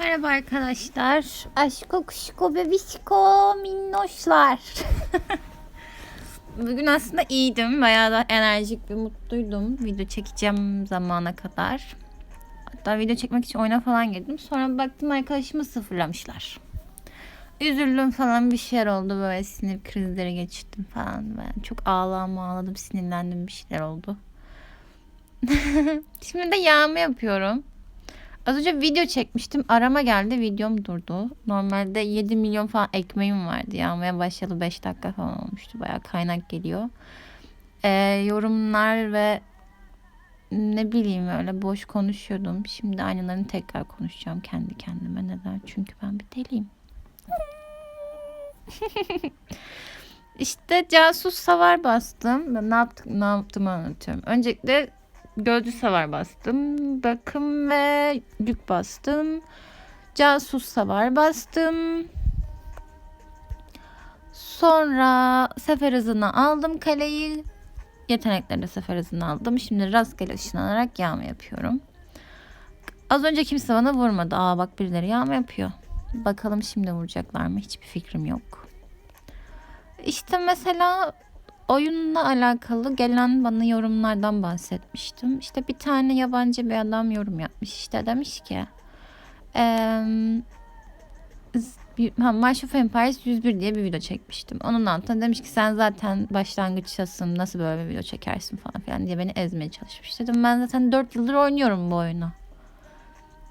Merhaba arkadaşlar. Aşko kuşko bebişko minnoşlar. Bugün aslında iyiydim. Bayağı da enerjik ve mutluydum. Video çekeceğim zamana kadar. Hatta video çekmek için oyuna falan girdim. Sonra baktım arkadaşımı sıfırlamışlar. Üzüldüm falan bir şeyler oldu. Böyle sinir krizleri geçirdim falan. Ben çok ağlam ağladım sinirlendim bir şeyler oldu. Şimdi de yağma yapıyorum. Az önce video çekmiştim. Arama geldi. Videom durdu. Normalde 7 milyon falan ekmeğim vardı. Yağmaya başladı 5 dakika falan olmuştu. Bayağı kaynak geliyor. Ee, yorumlar ve ne bileyim öyle boş konuşuyordum. Şimdi aynılarını tekrar konuşacağım kendi kendime. Neden? Çünkü ben bir deliyim. işte casus savar bastım. Ne yaptım, ne yaptığımı anlatıyorum. Öncelikle gözlü savar bastım. Bakım ve yük bastım. Casus savar bastım. Sonra sefer hızını aldım kaleyi. Yetenekleri de sefer hızını aldım. Şimdi rastgele ışınlanarak yağma yapıyorum. Az önce kimse bana vurmadı. Aa bak birileri yağma yapıyor. Bakalım şimdi vuracaklar mı? Hiçbir fikrim yok. İşte mesela oyunla alakalı gelen bana yorumlardan bahsetmiştim. İşte bir tane yabancı bir adam yorum yapmış. İşte demiş ki eee ha, March of Empires 101 diye bir video çekmiştim. Onun altında demiş ki sen zaten başlangıçtasın nasıl böyle bir video çekersin falan filan diye beni ezmeye çalışmış. Dedim ben zaten 4 yıldır oynuyorum bu oyunu.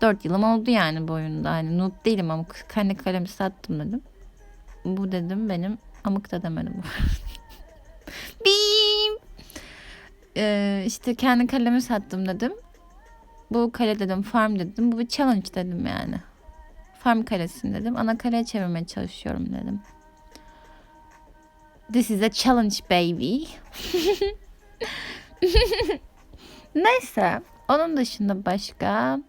4 yılım oldu yani bu oyunda. Hani noob değilim ama kendi kalemi sattım dedim. Bu dedim benim amık da demedim bu. Bim. Ee, işte kendi kalemi sattım dedim. Bu kale dedim farm dedim. Bu bir challenge dedim yani. Farm kalesini dedim. Ana kaleye çevirmeye çalışıyorum dedim. This is a challenge baby. Neyse. Onun dışında başka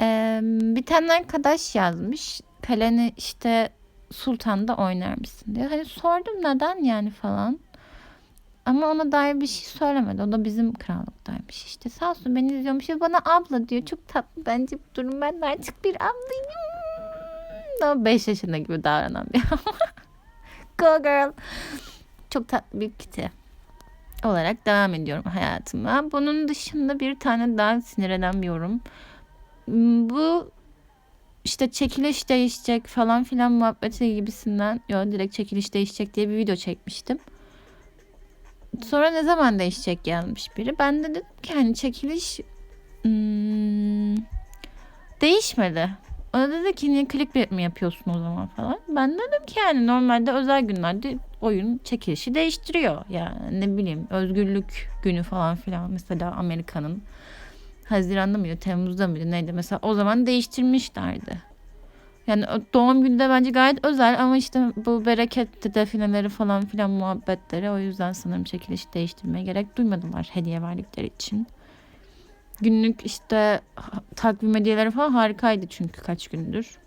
ee, bir tane arkadaş yazmış. Kaleni işte Sultan'da oynar mısın diye. Hani sordum neden yani falan. Ama ona dair bir şey söylemedi. O da bizim krallıktaymış işte. Sağ olsun beni izliyormuş ve bana abla diyor. Çok tatlı bence bu durum. Ben de artık bir ablayım. Ama 5 yaşında gibi davranan bir Go girl. Çok tatlı bir kiti olarak devam ediyorum hayatıma. Bunun dışında bir tane daha sinir eden bir yorum. Bu işte çekiliş değişecek falan filan muhabbeti gibisinden yo direkt çekiliş değişecek diye bir video çekmiştim. Sonra ne zaman değişecek yazmış biri. Ben de dedim ki hani çekiliş hmm, değişmedi. O da dedi ki niye clickbait mi yapıyorsun o zaman falan. Ben dedim ki yani normalde özel günlerde oyun çekilişi değiştiriyor. Yani ne bileyim özgürlük günü falan filan mesela Amerika'nın Haziran'da mıydı, Temmuz'da mıydı neydi mesela o zaman değiştirmişlerdi. Yani doğum günde bence gayet özel ama işte bu bereket defineleri falan filan muhabbetleri o yüzden sanırım çekiliş değiştirmeye gerek duymadılar hediye verdikleri için. Günlük işte takvim hediyeleri falan harikaydı çünkü kaç gündür.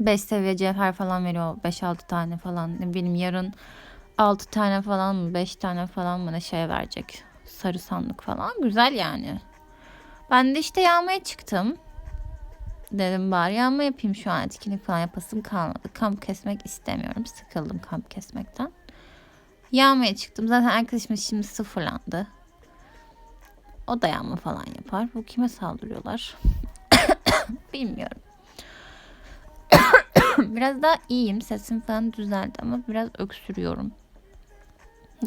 5 seviye cevher falan veriyor 5-6 tane falan. Benim yarın 6 tane falan mı 5 tane falan mı ne şey verecek. Sarı sandık falan güzel yani. Ben de işte yağmaya çıktım. Dedim bari yağma yapayım şu an etkinlik falan yapasım kalmadı. Kamp kesmek istemiyorum. Sıkıldım kamp kesmekten. Yağmaya çıktım. Zaten arkadaşım şimdi sıfırlandı. O da yağma falan yapar. Bu kime saldırıyorlar? Bilmiyorum. biraz daha iyiyim. Sesim falan düzeldi ama biraz öksürüyorum.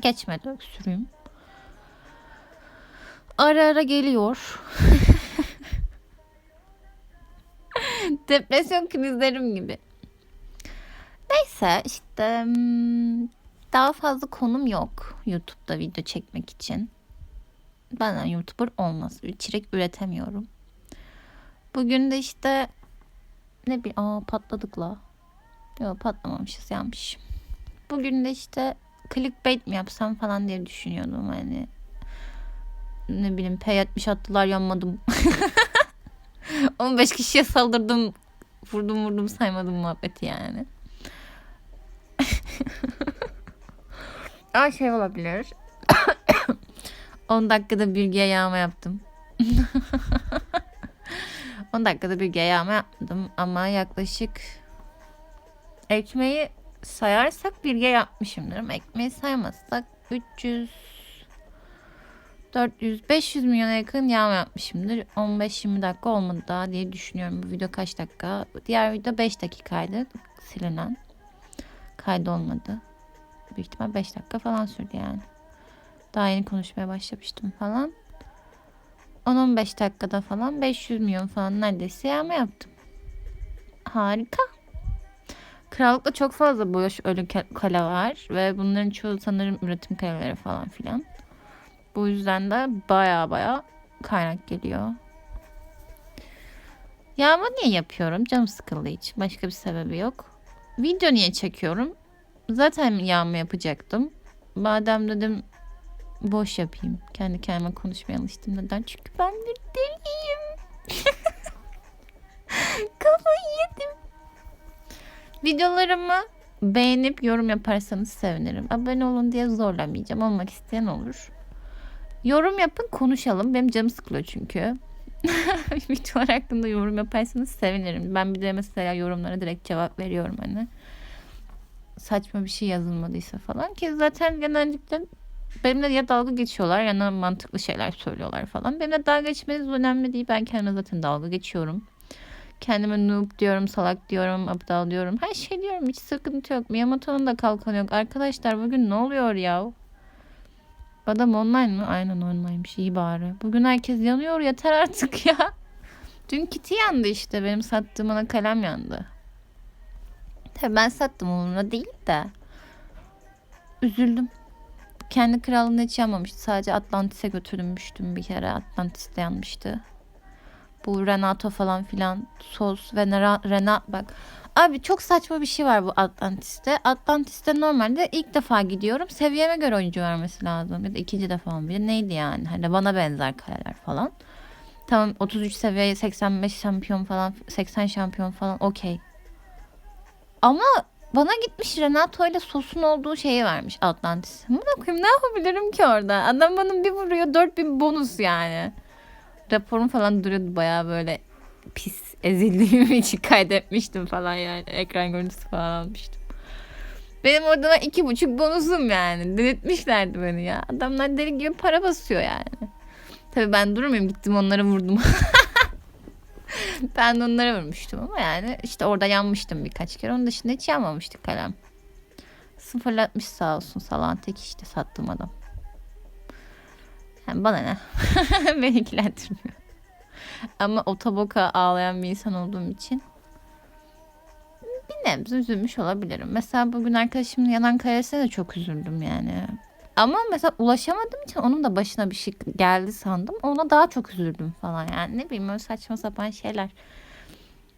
Geçmedi öksürüğüm. Ara ara geliyor. Depresyon krizlerim gibi. Neyse işte hmm, daha fazla konum yok YouTube'da video çekmek için. Benden YouTuber olmaz. İçerik üretemiyorum. Bugün de işte ne bir aa patladık la. Yok patlamamışız yanmış. Bugün de işte clickbait mi yapsam falan diye düşünüyordum hani. Ne bileyim P70 attılar yanmadım. 15 kişiye saldırdım. Vurdum vurdum saymadım muhabbeti yani. Aa şey olabilir. 10 dakikada bir yağma yaptım. 10 dakikada bir yağma yapmadım ama yaklaşık ekmeği sayarsak bir yapmışımdır. Ekmeği saymazsak 300 400 500 milyona yakın yağma yapmışımdır. 15-20 dakika olmadı daha diye düşünüyorum. Bu video kaç dakika? Diğer video 5 dakikaydı silinen. Kaydı olmadı. Büyük ihtimal 5 dakika falan sürdü yani. Daha yeni konuşmaya başlamıştım falan. 10-15 dakikada falan 500 milyon falan neredeyse yağma yaptım. Harika. Krallıkta çok fazla boş ölü kale var ve bunların çoğu sanırım üretim kaleleri falan filan. Bu yüzden de baya baya kaynak geliyor. Yağma niye yapıyorum? Canım sıkıldı hiç. Başka bir sebebi yok. Video niye çekiyorum? Zaten yağma yapacaktım. Madem dedim boş yapayım. Kendi kendime konuşmaya alıştım. Neden? Çünkü ben bir deliyim. Kafayı yedim. Videolarımı beğenip yorum yaparsanız sevinirim. Abone olun diye zorlamayacağım. Olmak isteyen olur. Yorum yapın konuşalım. Benim canım sıkılıyor çünkü. Videolar hakkında yorum yaparsanız sevinirim. Ben bir de mesela yorumlara direkt cevap veriyorum hani. Saçma bir şey yazılmadıysa falan. Ki zaten genellikle benimle ya dalga geçiyorlar ya da mantıklı şeyler söylüyorlar falan. Benimle dalga geçmeniz önemli değil. Ben kendime zaten dalga geçiyorum. Kendime noob diyorum, salak diyorum, aptal diyorum. Her şey diyorum. Hiç sıkıntı yok. Miyamoto'nun da kalkanı yok. Arkadaşlar bugün ne oluyor ya? Adam online mı? Aynen online'mış. İyi bari. Bugün herkes yanıyor. Yeter artık ya. Dün kiti yandı işte. Benim sattığım ana kalem yandı. Tabii ben sattım umurumda değil de. Üzüldüm. Kendi krallığında hiç yanmamıştı. Sadece Atlantis'e götürülmüştüm bir kere. Atlantis'te yanmıştı. Bu Renato falan filan sos ve Renat bak. Abi çok saçma bir şey var bu Atlantis'te. Atlantis'te normalde ilk defa gidiyorum. Seviyeme göre oyuncu vermesi lazım. Ya da ikinci defa mı bile neydi yani. Hani bana benzer kaleler falan. Tamam 33 seviye 85 şampiyon falan 80 şampiyon falan okey. Ama bana gitmiş Renato ile sosun olduğu şeyi vermiş Atlantis. Buna koyayım ne yapabilirim ki orada? Adam bana bir vuruyor 4000 bonus yani. Raporum falan duruyordu bayağı böyle pis ezildiğim için kaydetmiştim falan yani. Ekran görüntüsü falan almıştım. Benim orada iki buçuk bonusum yani. Denetmişlerdi beni ya. Adamlar deli gibi para basıyor yani. Tabii ben durmayayım gittim onlara vurdum. ben de onlara vurmuştum ama yani işte orada yanmıştım birkaç kere. Onun dışında hiç yanmamıştık kalem. Sıfırlatmış sağ olsun salan tek işte sattığım adam. Yani bana ne? Beni ilgilendirmiyor. Ama otoboka ağlayan bir insan olduğum için bir nebze üzülmüş olabilirim. Mesela bugün arkadaşımın yanan karesine de çok üzüldüm yani. Ama mesela ulaşamadığım için onun da başına bir şey geldi sandım. Ona daha çok üzüldüm falan yani. Ne bileyim öyle saçma sapan şeyler.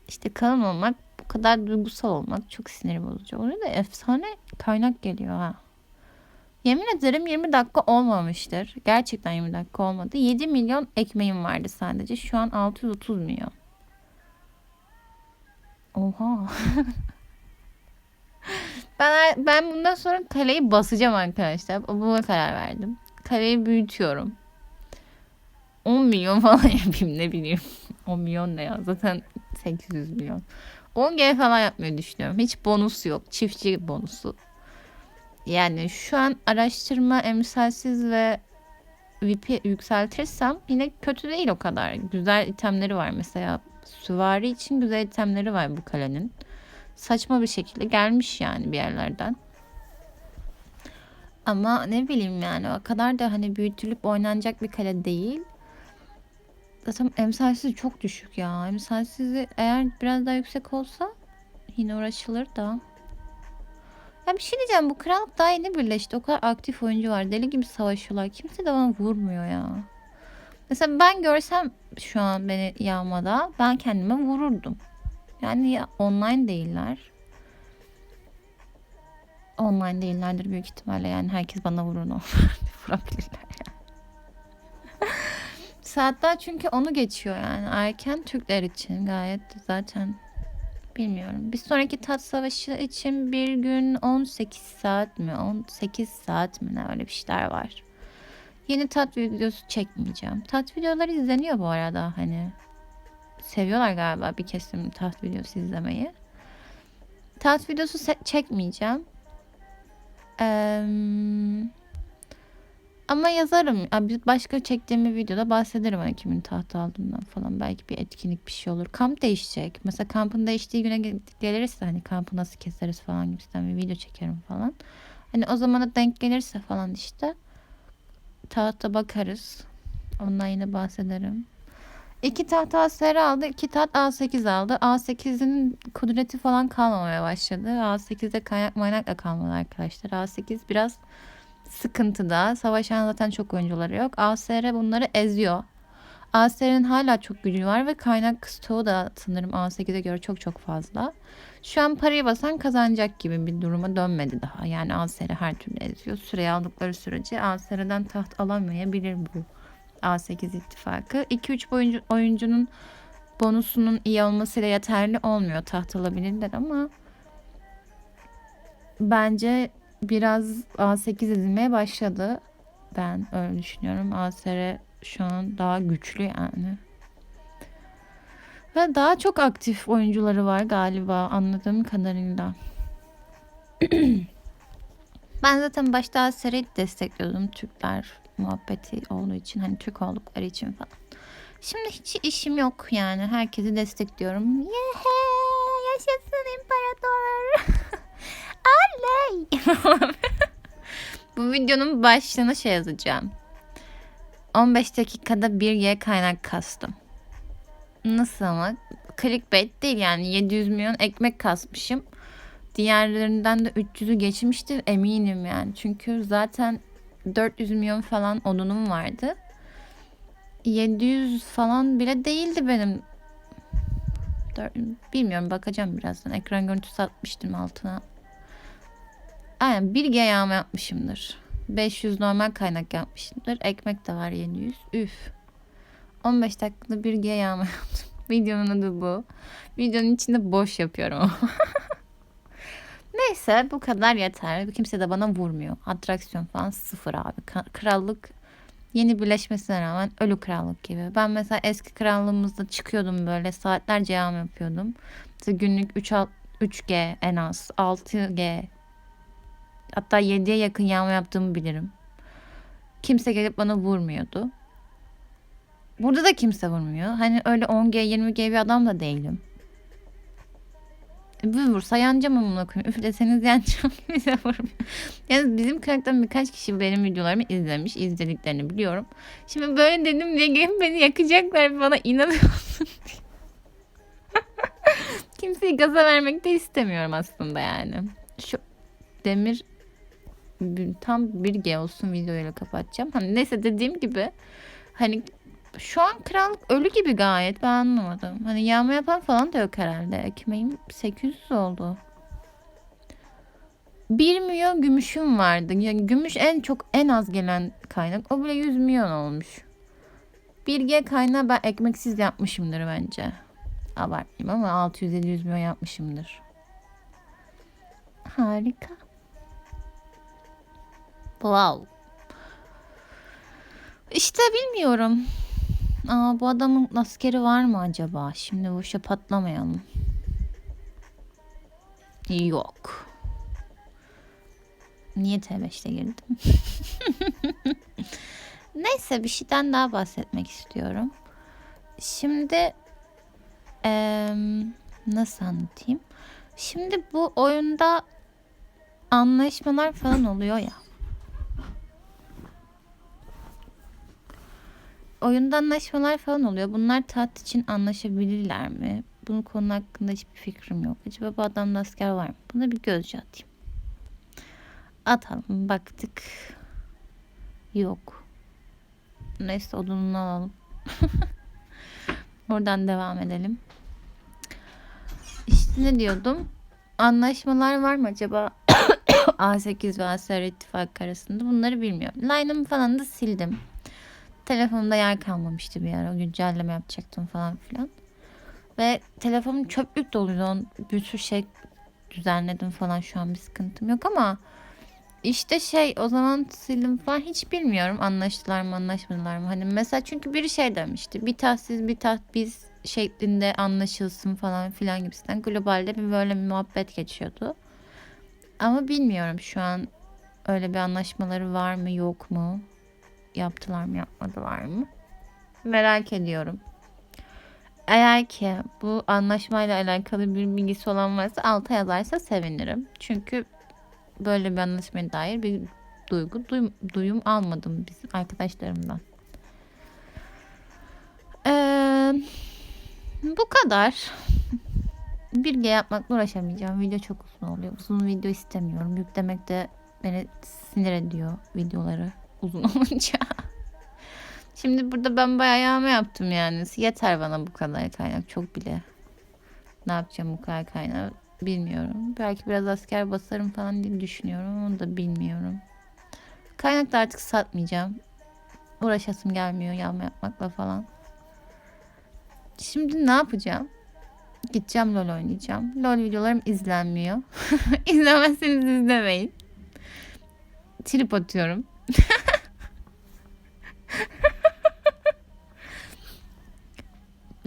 İşte kalın olmak, bu kadar duygusal olmak çok sinir bozucu. Oraya da efsane kaynak geliyor ha. Yemin ederim 20 dakika olmamıştır. Gerçekten 20 dakika olmadı. 7 milyon ekmeğim vardı sadece. Şu an 630 milyon. Oha. ben ben bundan sonra kaleyi basacağım arkadaşlar. Buna karar verdim. Kaleyi büyütüyorum. 10 milyon falan yapayım ne bileyim. 10 milyon ne ya? Zaten 800 milyon. 10 G falan yapmayı düşünüyorum. Hiç bonus yok. Çiftçi bonusu. Yani şu an araştırma emsalsiz ve VP yükseltirsem yine kötü değil o kadar. Güzel itemleri var mesela. Süvari için güzel itemleri var bu kalenin. Saçma bir şekilde gelmiş yani bir yerlerden. Ama ne bileyim yani o kadar da hani büyütülüp oynanacak bir kale değil. Zaten emsalsiz çok düşük ya. Emsalsizi eğer biraz daha yüksek olsa yine uğraşılır da. Ya bir şey diyeceğim bu krallık daha yeni birleşti. O kadar aktif oyuncu var. Deli gibi savaşıyorlar. Kimse de bana vurmuyor ya. Mesela ben görsem şu an beni yağmada ben kendime vururdum. Yani ya online değiller. Online değillerdir büyük ihtimalle yani herkes bana vurur normalde vurabilirler yani. Saatler çünkü onu geçiyor yani erken Türkler için gayet zaten bilmiyorum. Bir sonraki tat savaşı için bir gün 18 saat mi 18 saat mi ne öyle bir şeyler var. Yeni tat videosu çekmeyeceğim. Tat videoları izleniyor bu arada hani. seviyorlar galiba bir kesim taht videosu izlemeyi. Taht videosu çekmeyeceğim. Eee, ama yazarım. Başka çektiğim bir videoda bahsederim hani kimin taht aldığından falan. Belki bir etkinlik bir şey olur. Kamp değişecek. Mesela kampın değiştiği güne gel- gelirse hani kampı nasıl keseriz falan gibisinden bir video çekerim falan. Hani o zamana denk gelirse falan işte tahta bakarız. Ondan yine bahsederim. İki taht A0 aldı, iki taht A8 aldı. A8'in kudreti falan kalmamaya başladı. A8'de kaynak maynak da kalmadı arkadaşlar. A8 biraz sıkıntıda. Savaşan zaten çok oyuncuları yok. ASR bunları eziyor. ASR'in hala çok gücü var ve kaynak stoğu da sanırım A8'e göre çok çok fazla. Şu an parayı basan kazanacak gibi bir duruma dönmedi daha. Yani ASR her türlü eziyor. Süreyi aldıkları sürece ASR'den taht alamayabilir bu A8 ittifakı. 2-3 oyuncu, oyuncunun bonusunun iyi olmasıyla yeterli olmuyor. Taht alabilirler ama bence biraz A8 ezilmeye başladı. Ben öyle düşünüyorum. ASR şu an daha güçlü yani. Ve daha çok aktif oyuncuları var galiba anladığım kadarıyla. ben zaten başta ASR'yi destekliyordum Türkler muhabbeti olduğu için hani Türk oldukları için falan. Şimdi hiç işim yok yani herkesi destekliyorum. Yehe Oley. Bu videonun başlığına şey yazacağım. 15 dakikada 1G kaynak kastım. Nasıl ama? Clickbait değil yani 700 milyon ekmek kasmışım. Diğerlerinden de 300'ü geçmiştir eminim yani. Çünkü zaten 400 milyon falan odunum vardı. 700 falan bile değildi benim. Bilmiyorum bakacağım birazdan. Ekran görüntüsü atmıştım altına. Aynen 1 G yağma yapmışımdır. 500 normal kaynak yapmışımdır. Ekmek de var 700. Üf. 15 dakikada 1 G yağma yaptım. Videonun adı bu. Videonun içinde boş yapıyorum. Neyse bu kadar yeter. Kimse de bana vurmuyor. Atraksiyon falan sıfır abi. Krallık yeni birleşmesine rağmen ölü krallık gibi. Ben mesela eski krallığımızda çıkıyordum böyle saatlerce yağma yapıyordum. Mesela günlük 3 3G en az 6G hatta 7'ye yakın yağma yaptığımı bilirim. Kimse gelip bana vurmuyordu. Burada da kimse vurmuyor. Hani öyle 10G 20G bir adam da değilim. Bir vursa yanacağım amına koyayım. Üf deseniz yanacağım. Bize vurmuyor. Yani bizim karakterden birkaç kişi benim videolarımı izlemiş. izlediklerini biliyorum. Şimdi böyle dedim diye gelip beni yakacaklar. Bana inanıyorsun diye. Kimseyi gaza vermek de istemiyorum aslında yani. Şu demir tam bir G olsun videoyla kapatacağım. Hani neyse dediğim gibi hani şu an krallık ölü gibi gayet ben anlamadım. Hani yağma yapan falan da yok herhalde. Ekmeğim 800 oldu. 1 milyon gümüşüm vardı. Yani gümüş en çok en az gelen kaynak. O bile 100 milyon olmuş. 1G kaynağı ben ekmeksiz yapmışımdır bence. Abartmayayım ama 600-700 milyon yapmışımdır. Harika. Wow. İşte bilmiyorum. Aa, bu adamın askeri var mı acaba? Şimdi boşa patlamayalım. Yok. Niye T5'te girdim? Neyse bir şeyden daha bahsetmek istiyorum. Şimdi em, nasıl anlatayım? Şimdi bu oyunda anlaşmalar falan oluyor ya. Oyunda anlaşmalar falan oluyor. Bunlar taht için anlaşabilirler mi? Bunun konu hakkında hiçbir fikrim yok. Acaba bu adamda asker var mı? Buna bir gözcü atayım. Atalım. Baktık. Yok. Neyse odununu alalım. Oradan devam edelim. İşte ne diyordum? Anlaşmalar var mı acaba? A8 ve ASR ittifak arasında bunları bilmiyorum. Line'ımı falan da sildim. Telefonumda yer kalmamıştı bir ara. Güncelleme yapacaktım falan filan. Ve telefonum çöplük doluydu. Bir sürü şey düzenledim falan şu an bir sıkıntım yok ama işte şey o zaman sildim falan hiç bilmiyorum anlaştılar mı anlaşmadılar mı. Hani mesela çünkü biri şey demişti. Bir taht siz bir taht biz şeklinde anlaşılsın falan filan gibisinden globalde bir böyle bir muhabbet geçiyordu. Ama bilmiyorum şu an öyle bir anlaşmaları var mı yok mu? Yaptılar mı yapmadılar mı? Merak ediyorum. Eğer ki bu anlaşmayla alakalı bir bilgisi olan varsa alta yazarsa sevinirim. Çünkü böyle bir anlaşmaya dair bir duygu, duyum, duyum almadım bizim arkadaşlarımdan. Ee, bu kadar. Bir G yapmakla uğraşamayacağım. Video çok uzun oluyor. Uzun video istemiyorum. Yüklemek de beni sinir ediyor videoları uzun olunca. Şimdi burada ben bayağı yağma yaptım yani. Yeter bana bu kadar kaynak. Çok bile. Ne yapacağım bu kadar kaynağı bilmiyorum. Belki biraz asker basarım falan diye düşünüyorum. Onu da bilmiyorum. Kaynak da artık satmayacağım. Uğraşasım gelmiyor yağma yapmakla falan. Şimdi ne yapacağım? Gideceğim LOL oynayacağım. LOL videolarım izlenmiyor. İzlemezseniz izlemeyin. Trip atıyorum.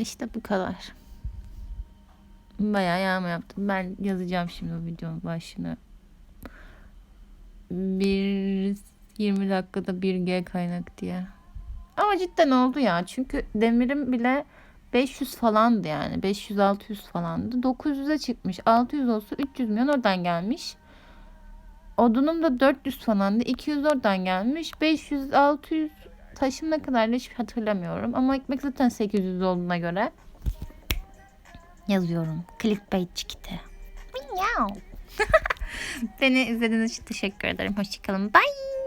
İşte bu kadar. Bayağı yağma yaptım. Ben yazacağım şimdi bu videonun başını. Bir 20 dakikada 1G kaynak diye. Ama cidden oldu ya. Çünkü demirim bile 500 falandı yani. 500-600 falandı. 900'e çıkmış. 600 olsa 300 milyon oradan gelmiş. Odunum da 400 falandı. 200 oradan gelmiş. 500-600 taşım ne kadar hiç hatırlamıyorum. Ama ekmek zaten 800 olduğuna göre. Yazıyorum. Clickbait çıktı. Beni izlediğiniz için teşekkür ederim. Hoşçakalın. Bye.